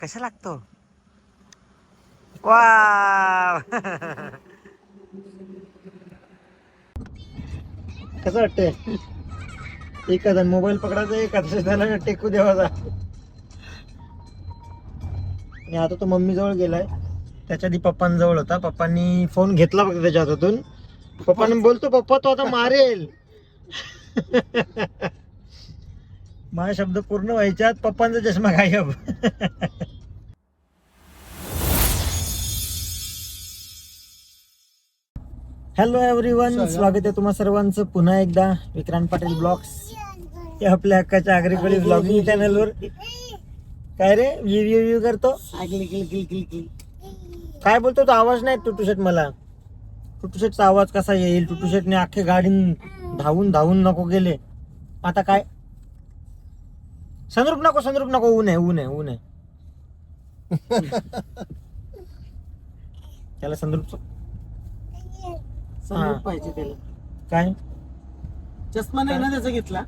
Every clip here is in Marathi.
कसा लागतो? वा कसं वाटतंय? एखादा मोबाईल पकडायचा एखादा त्याला टेकू देवाचा. आणि आता तो मम्मी जवळ गेलाय. त्याच्या आधी पप्पांजवळ होता. पप्पांनी फोन घेतला फक्त त्याच्या हातातून. पप्पाने बोलतो पप्पा तो आता मारेल. माझा शब्द पूर्ण व्हायच्यात. पप्पांचा चष्मा गायब. हॅलो एव्हरीवन स्वागत आहे तुम्हा सर्वांचं. पुन्हा एकदा विक्रांत पाटील ब्लॉग्स. हे आपल्या हक्काच्या आगरीकडे ब्लॉगिंग चॅनलवर काय रे? व्यू व्यू व्यू करतो काय बोलतो? तो आवाज नाही टुटू शेट मला. टुटू शेटचा आवाज कसा येईल? टुटू शेटने अख्खे गाडी धावून धावून नको गेले. आता काय? संद्रूप नको संद्रूप नको. ऊन आहे ऊन आहे ऊन आहे. त्याला संद्रूप पाहिजे त्याला. काय? चष्मा नाही ना त्याचा घेतला?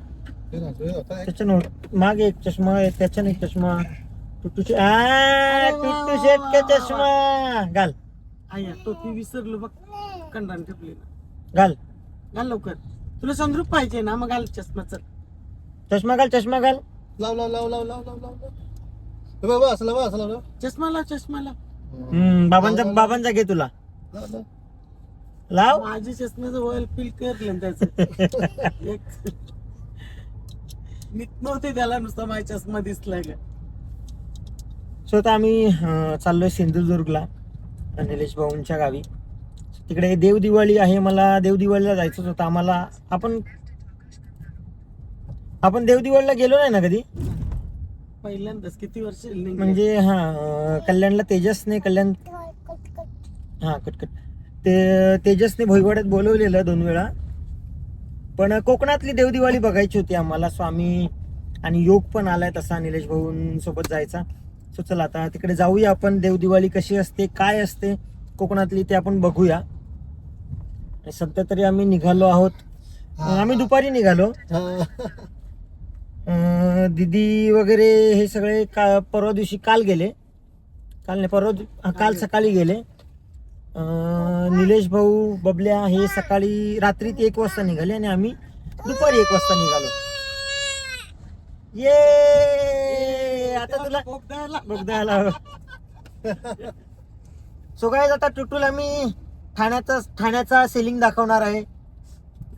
त्याच्यानं मागे एक चष्मा आहे त्याच्यानं एक चष्मा. टुट्टू आ चष्मा. घाल. आया टोपी विसरलो बघ कंडान ठेपली घाल. घाल लवकर. तुला सनरूप पाहिजे ना मग घाल चष्मा चल. चष्मा घाल चष्मा घाल. लाव लाव लाव लाव लाव लाव लाव असं लाव असं लाव चष्मा लाव चष्मा लाव बाबांचा बाबांचा घे तुला. लाव, माझ्या चष्म्याचं ऑइल फील करलं त्याचं. एक. नव्हते त्याला नुसता माझा चष्मा दिसलाय का? सो आता आम्ही चाललोय सिंधुदुर्गला निलेश भाऊंच्या गावी. तिकडे देव दिवाळी आहे मला देव दिवाळीला जायचंच होतं. आम्हाला आपण आपण देव दिवाळीला गेलो नाही ना कधी? पहिल्यांदाच. किती वर्ष? म्हणजे हा कल्याणला तेजसने कल्याण हा कटकट ते तेजसने भोईवाड्यात बोलवलेलं दोन वेळा. पण कोकणातली देवदिवाळी बघायची होती आम्हाला. स्वामी आणि योग पण आलाय तसा निलेश भाऊन सोबत जायचा. सो चला आता तिकडे जाऊया आपण. देवदिवाळी कशी असते काय असते कोकणातली ते आपण बघूया. सध्या तरी आम्ही निघालो आहोत. आम्ही दुपारी निघालो. दिदी वगैरे हे सगळे का परवा दिवशी काल गेले. काल नाही परवा काल. सकाळी गेले. अं, निलेश भाऊ बबल्या हे सकाळी रात्री ते एक वाजता निघाले आणि आम्ही दुपारी एक वाजता निघालो. ये! आता तुला बोगद्याला. सो काय आता टुटूल आम्ही ठाण्याचा ठाण्याचा सेलिंग दाखवणार आहे.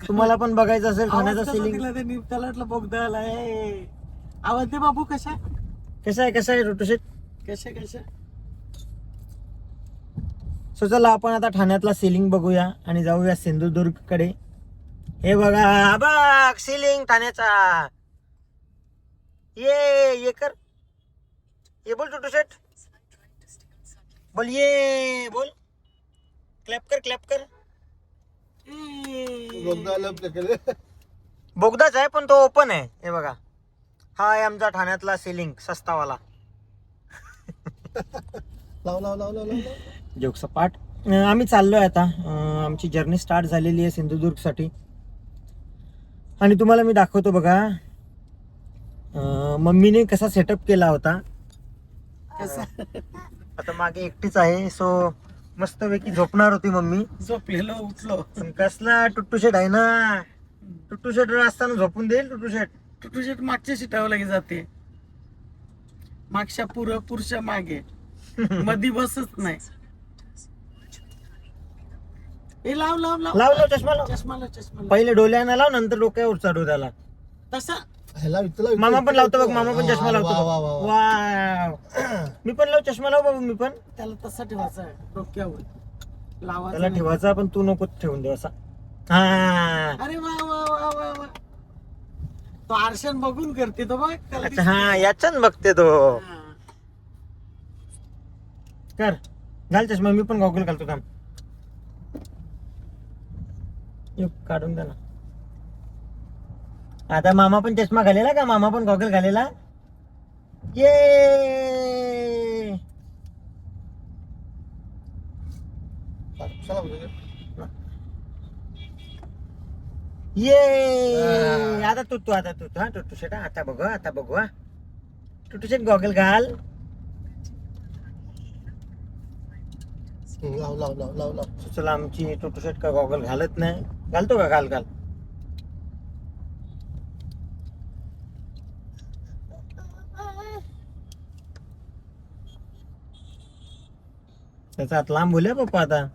तुम्हाला पण बघायचं असेल ठाण्याचा सेलिंग दिला त्यांनी त्याला वाटलं आवाज दे बाबू कशा? कसा आहे कसा आहे टुटूशेट कशा कशा? सो चला आपण आता ठाण्यातला सिलिंग बघूया आणि जाऊया सिंधुदुर्गकडे हे बघा बघ सिलिंग ठाण्याचा. ये ये कर. ये बोल टुटू शेट बोल ये बोल. क्लॅप कर क्लॅप कर. बोगदाच आहे पण तो ओपन आहे. हे बघा. हा आहे आमचा ठाण्यातला सिलिंग सस्तावाला. लाव लाव लाव लाव लाव. लाव. जोक सपाट अं, आम्ही चाललोय आता. अं, आमची जर्नी स्टार्ट झालेली आहे सिंधुदुर्गसाठी. आणि तुम्हाला मी दाखवतो बघा. मम्मीने कसा सेटअप केला होता. कसा? आता मागे एकटीच आहे सो मस्तपैकी झोपणार होती मम्मी. झोपलेलो उठलो. कसला टुट्टू शेट आहे ना. टुट्टू शेट असताना झोपून देईल टुट्टू शेट. टुटू शेट मागच्या शिटावं लागे जाते. मागच्या पुर पुरुषा मागे मधी बसच नाही. लाव लाव लाव लाव लाव चष्मा लाव चष्मा लाव चष्मा लाव पहिले डोळ्यानं लाव नंतर डोक्यावर चढू त्याला तसा हे मामा पण लावतो. बघ मामा पण चष्मा लावतो वा, वा, बघ. वा. वाव. मी पण लाव चष्मा लाव बाबा मी पण त्याला तसा ठेवायचा आहे डोक्यावर लावायचा त्याला नाही. ठेवायचा पण तू नको ठेवून देऊ असा हा अरे वा वा वा वा वा तो आरशान बघून करते तो बघ त्याला अच्छा हा याच्यान बघते तो. हा. कर घाल चष्मा मी पण गॉगल घालतो थांब यो, काढून द्या ना आता मामा पण चष्मा घालेला का? मामा पण गॉगल घालेला? ये. ये! आता तू तू आता तू तू हा टुटू शेट. आता बघू आता बघू हा. टुटू शेट गॉगल घाल. लाव लाव लाव लाव लाव. चला आमची टोटू शर्ट का गॉगल घालत नाही? घालतो का? घाल घाल. त्याचा हात लांब बोलूया पप्पा आता.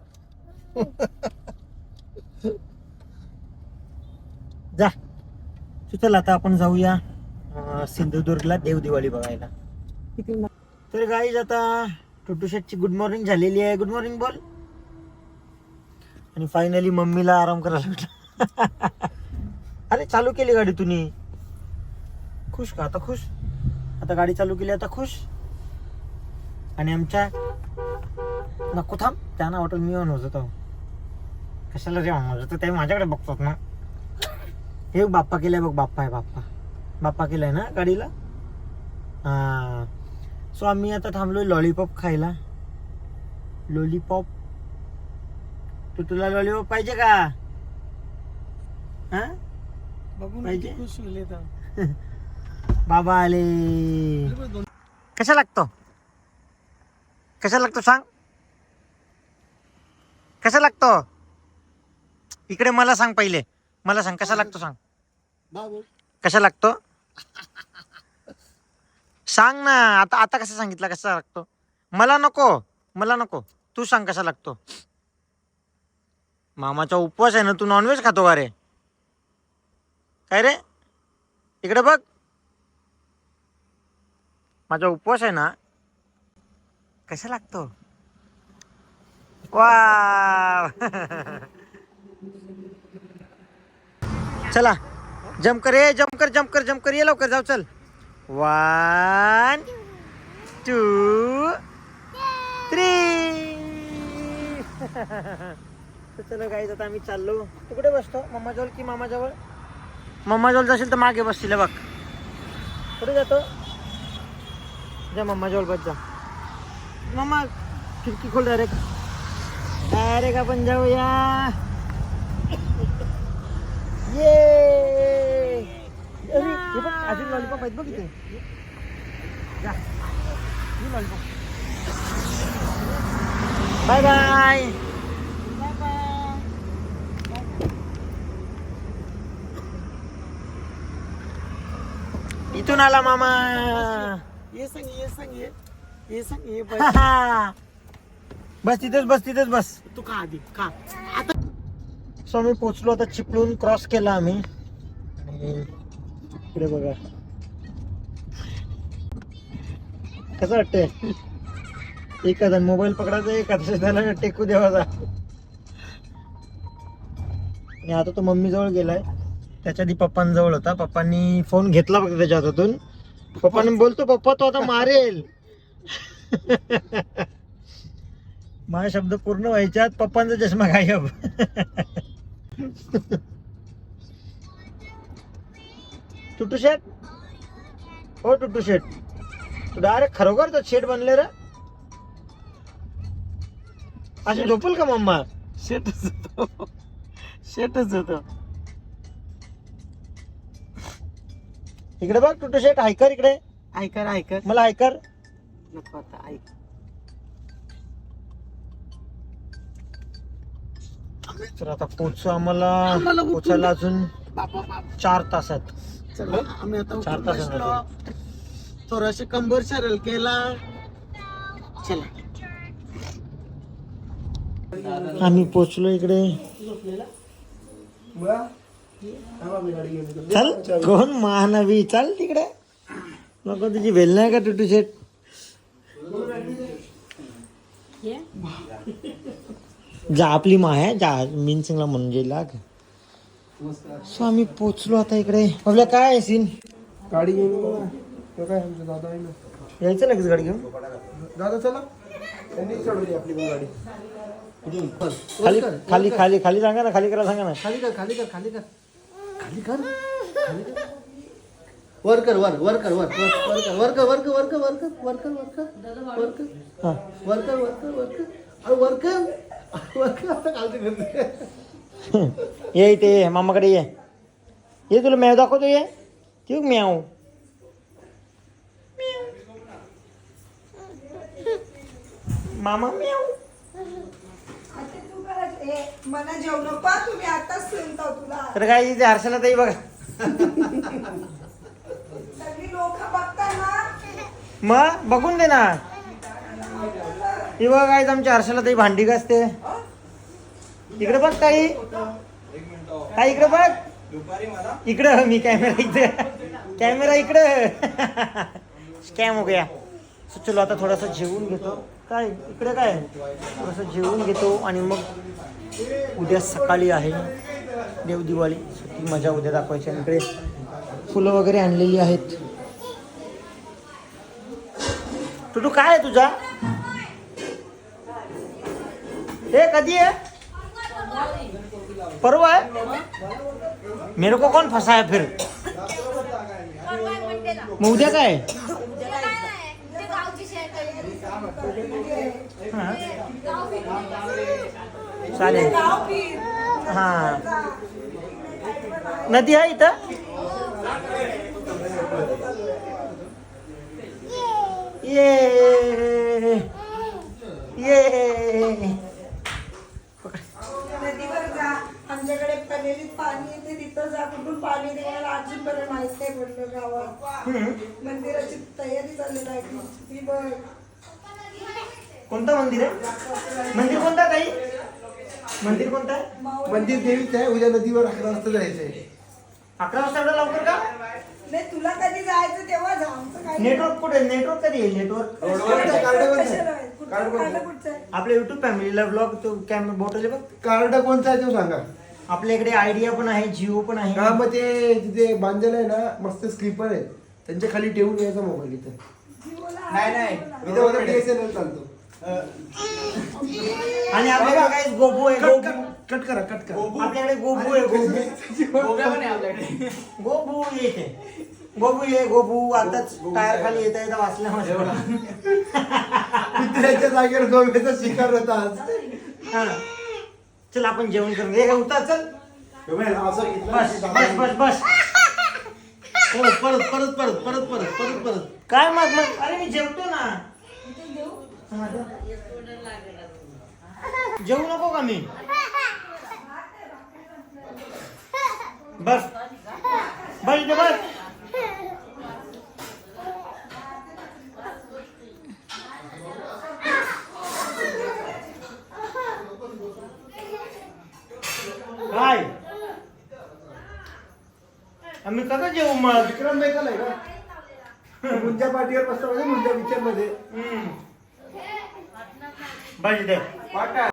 जा. चल आता आपण जाऊया सिंधुदुर्गला देव दिवाळी बघायला. तर गाईज आता टोटू शेटची गुड मॉर्निंग झालेली आहे. गुड मॉर्निंग बोल. आणि फायनली मम्मीला आराम करायला भेटला. अरे चालू केली गाडी तुम्ही खुश का? आता खुश? आता गाडी चालू केली आता खुश? आणि आमच्या नको थांब त्यांना वाटून मी म्हणत होतो कशाला रे म्हणत ते माझ्याकडे बघतात ना. हे बाप्पा केलाय बघ बाप्पा आहे बाप्पा. बाप्पा केलाय ना गाडीला? हा. सो आम्ही आता थांबलोय लॉलीपॉप खायला. लॉलीपॉप तू तुला लॉलीपॉप पाहिजे का? हा? बघून पाहिजे? किती खुश होईल इथं. बाबा आले. कसा लागतो? कसा लागतो सांग? कसा लागतो? इकडे मला सांग पहिले. मला सांग कसा लागतो सांग? बाबू. कसा लागतो? सांग ना आता आता कसं सांगितलं कसा लागतो? मला नको मला नको. तू सांग कसा लागतो? मामाचा उपवास आहे ना तू नॉनव्हेज खातो का रे? काय रे? इकडे बघ. माझा उपवास आहे ना कसा लागतो? वा चला जम कर ये जम कर जम कर कर ये लवकर जाऊ चल. वन टू थ्री तर चलो गाईज आता आम्ही चाललो. तू कुठे बसतो. मम्माजवळ की मामाजवळ? मम्माजवळ जाशील तर मागे बसतील बघ. कुठे जातो? जा मम्माजवळ बस जा. मम्मा खिडकी खोल डायरेक्ट डायरेक्ट आपण जाऊया. ये अरे, हे बघ अजून लॉलीपॉप आहेत बघ इथे. जा. लॉलीपॉप बाय बाय इथून आला मामा. ये सांग ये सांग ये. ये सांग ये बस. बस तिथेच बस तिथेच बस. तू का आधी का सो आम्ही पोचलो आता चिपळून क्रॉस केला आम्ही. आणि इकडे बघा. कसं वाटतंय? एखादा मोबाईल पकडायचा एखादा त्याला टेकू देवाचा. आणि आता तो मम्मी जवळ गेलाय. त्याच्या आधी पप्पांजवळ होता. पप्पांनी फोन घेतला बघ त्याच्या हातातून. पप्पाने बोलतो पप्पा तो आता मारेल. माझा शब्द पूर्ण व्हायच्यात पप्पांचा चष्मा गायब. टुटू शेट हो टुटू शेट तू डायरेक्ट खरोखर तो शेट बनले रे? असे झोपल का मम्मा? शेटच होतो. शेटच होतो. इकडे बघ टुटू शेट हायकर इकडे. ऐकर ऐकर मला हायकर नको आता ऐक. तर आता पोचू आम्हाला. आम्हाला उठून पोचायला अजून बाबा बाबा. चार तास आहेत चला आम्ही आता चार उठून तास बसलो. थोडासे कंबर सरळ केला. चला. आम्ही पोचलो इकडे. चल कोण महानवी चल तिकडे. नको तुझी वेल नाही का टुटू शेट? जा आपली मा आहे. जा मिनसिंगला म्हणून जे लाग सो आम्ही पोचलो आता इकडे. आपल्या काय आहे सीन? गाडी घेऊन. तो काय आमचा दादा आहे ना. यायचं लगेच गाडी घेऊन? दादा चला. त्यांनी चढवली आपली गाडी. खाली खाली खाली खाली सांगा ना खाली करा सांगा ना. खाली कर खाली कर खाली कर. खाली कर खाली कर वर कर वर वर कर वर वर वर कर वर कर वर कर वर कर वर कर वर कर वर कर हा वर कर वर कर वर कर अरे वर कर वर कर आता खालती करते ये इथे ये मामाकडे ये ये तुला मॅव दाखवतो ये ठेव म्याव मामा म्याव ए मला जेवू नको तुम्ही आताच सांगता तुला. तर काय इथे हर्षला ताई बघा. सगळी लोक बघता ना? मग बघून दे ना. ही बघ काय आमच्या हर्षला ताई भांडी घासते. इकडे बघ ताई. ताई इकडे बघ. इकडं मी कॅमेरा इकडे कॅमेरा इकडं. स्कॅम हो गया. सो चलो आता थोडासा जेवून घेतो. काय इकडे काय थोडंसं जेवून घेतो आणि मग उद्या सकाळी आहे देव दिवाळी. ती मजा उद्या दाखवायची. आणि इकडे फुलं वगैरे आणलेली आहेत. टुटू काय आहे तुझा? हे कधी आहे? परवा आहे? मेरे को कौन फंसा है फिर? मग उद्या काय आहे? हा. चालेल. हा. नदी आहे इथं? ये. ये. नदीवर जा. आमच्याकडे पलेलीत पाणी येते तिथं जा. कुठून पाणी देवाला अजूनपर्यंत माहीत नाही पडलं गावात. मंदिराची तयारी चाललेली आहे. ती बघ. कोणतं मंदिर आहे? मंदिर कोणतं आहे ताई? मंदिर कोणतं आहे? मंदिर देवीच आहे उद्या नदीवर अकरा वाजता जायचंय अकरा वाजता एवढं लवकर का? नाही तुला कधी जायचं तेव्हा जा. आमचं काय नेटवर्क कुठे नेटवर्क कधी येईल नेटवर्क कार्ड कोणतं आहे? आहे? कार्ड कुठचं आहे? आपल्या युट्यूब फॅमिलीला ब्लॉग तो कॅमेरा बोटले बघ. कार्ड कोणतं आहे ते सांगा. आपल्या इकडे आयडिया पण आहे जिओ पण आहे. हा मग ते तिथे बांधलेलं आहे ना मस्त स्लीपर आहे. त्यांच्या खाली ठेवून यायचा मोबाईल इथं. नाही नाही. इथं बीएसएनएल चालतो. आणि आपल्याकडे काय गोबू आहे कट गोबू. कट कट करा कट करा. आपल्याकडे गोबू आहे गोबू. आहे गोबू येते. गोबू ये गोबू. आताच टायर खाली येता येता वाचल्या कुत्र्याच्या जागेवर गोव्याचा शिकार होता आज. हा. चल आपण जेवण करू हे काय उतार चल. असं बस बस बस बस. हो परत परत परत परत परत परत परत. काय मग मग? अरे मी जेवतो ना. जेवू नको का मी? बस. बस इथे बस. काय? आम्ही कसं जेवू मग विक्रम बेकल आहे का? मुंजा पाठीवर बसतो म्हणजे मुंजा पिक्चर मध्ये. हम्म. बस इथे पाटा